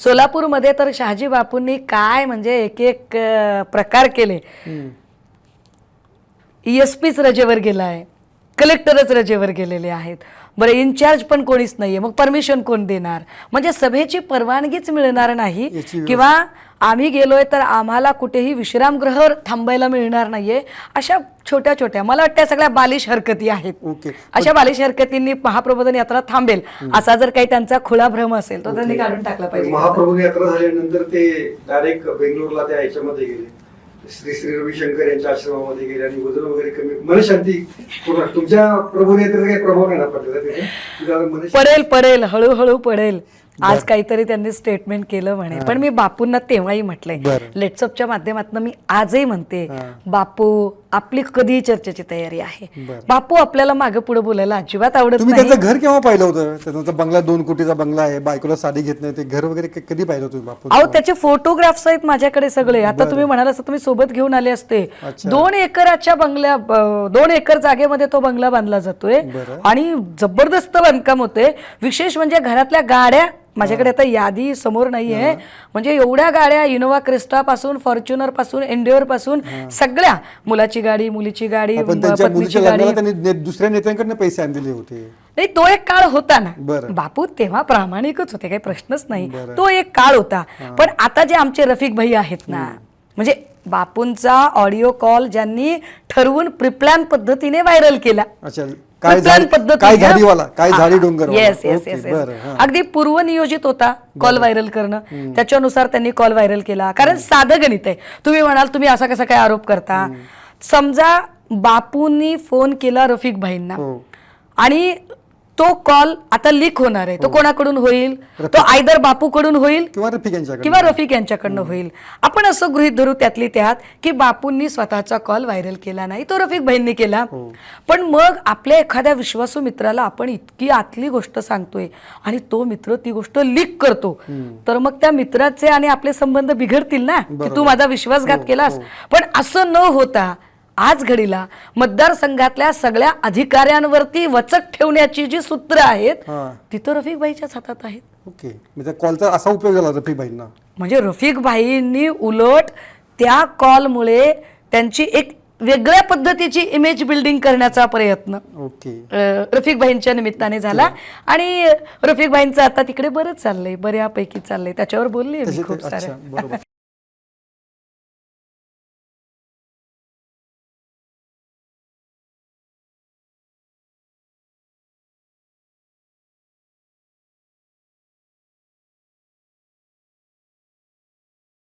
सोलापूरमध्ये तर शहाजी बापूंनी काय म्हणजे एक एक प्रकार केले हम्म. एस पीच रजेवर गेला आहे कलेक्टरच रजेवर गेलेले आहेत. बरं इन्चार्ज पण कोणीच नाहीये. मग परमिशन कोण देणार? म्हणजे सभेची परवानगीच मिळणार नाही किंवा आम्ही गेलोय तर आम्हाला कुठेही विश्रामगृह थांबायला मिळणार नाहीये. अशा छोट्या छोट्या मला वाटतं सगळ्या बालिश हरकती आहेत. अशा बालिश हरकतींनी महाप्रबोधन यात्रा थांबेल. असा जर काही त्यांचा खुळा भ्रम असेल तो त्यांनी काढून टाकला पाहिजे. महाप्रभू यात्रा झाल्यानंतर ते डायरेक्ट बेंगलोरला त्या ह्याच्यामध्ये गेले. श्री श्री रविशंकर यांच्या आश्रमामध्ये गेले आणि वजन वगैरे कमी मनशांती तुमच्या प्रभू यात्रेचा काही प्रभाव नाही ना पडलेला तिथे? पडेल पडेल हळूहळू पडेल. आज काहीतरी त्यांनी स्टेटमेंट केलं म्हणे. पण मी बापूंना तेव्हाही म्हटलंय. लेट्सअपच्या माध्यमातून मी आजही म्हणते. बापू आपली कधीही चर्चेची तयारी आहे. बापू आपल्याला मागे पुढे बोलायला अजिबात आवडत तुम्ही त्यांचं घर केव्हा पाहिलं होतं? त्यांचा बंगला दोन कोटीचा बंगला आहे बायकोला साडी घेत नाही ते घर वगैरे कधी पाहिलं तुम्ही बापू? अहो त्याचे फोटोग्राफ्स आहेत माझ्याकडे सगळे. आता तुम्ही म्हणाल असं तुम्ही सोबत घेऊन आले असते. दोन एकराच्या बंगल्या दोन एकर जागेमध्ये तो बंगला बांधला जातोय. आणि जबरदस्त बांधकाम होते विशेष म्हणजे घरातल्या गाड्या माझ्याकडे आता यादी समोर नाहीये. म्हणजे एवढ्या गाड्या इनोवा क्रिस्टा पासून फॉर्च्युनरपासून एन्डेअरपासून सगळ्या मुलाची गाडी मुलीची गाडी त्यांच्या पत्नीची मुलीच्या गाडी. लग्नाला त्यांनी ने- दुसऱ्या नेत्यांकडनं पैसे आणलेले होते. नाही तो एक काळ होता ना. बरं. बापू तेव्हा प्रामाणिकच होते काही प्रश्नच नाही. बरं. तो एक काळ होता. पण आता जे आमचे रफिक भाई आहेत ना म्हणजे बापूंचा ऑडिओ कॉल ज्यांनी ठरवून प्रिप्लॅन पद्धतीने व्हायरल केला. अच्छा काय झाडी डोंगर येस येस येस हां. अगदी पूर्वनियोजित होता कॉल व्हायरल करणं. त्याच्यानुसार त्यांनी कॉल व्हायरल केला. कारण साधं गणित आहे. तुम्ही म्हणाल तुम्ही असा कसा काय आरोप करता? समजा बापूंनी फोन केला रफिक भाईंना हो. आणि तो कॉल आता लीक होणार आहे. तो कोणाकडून होईल? तो आयदर बापूकडून होईल? किंवा रफिक यांच्याकडे किंवा रफिक यांच्याकडनं होईल? आपण असं गृहित धरू त्यातली त्यात की बापूंनी स्वतःचा कॉल व्हायरल केला नाही. तो रफिक भाईंनी केला. पण मग आपल्या एखाद्या विश्वासू मित्राला आपण इतकी आतली गोष्ट सांगतोय आणि तो मित्र ती गोष्ट लीक करतो तर मग त्या मित्राचे आणि आपले संबंध बिघडतील ना? की तू माझा विश्वासघात केलास? पण असं न होता आज घडीला मतदारसंघातल्या सगळ्या अधिकाऱ्यांवरती वचक ठेवण्याची जी सूत्र आहेत हां. ती तर रफिक भाईच्याच हातात आहेत. ओके. म्हणजे कॉलचा असा उपयोग झाला रफिक भाईंना म्हणजे रफिक भाईंनी उलट त्या कॉलमुळे त्यांची एक वेगळ्या पद्धतीची इमेज बिल्डिंग करण्याचा प्रयत्न ओके. अं, रफिक भाईंच्या निमित्ताने झाला. आणि रफिक भाईंचं आता तिकडे बरंच चाललंय बऱ्यापैकी चाललंय. त्याच्यावर बोलली मी खूप अच्छा सारं बरोबर.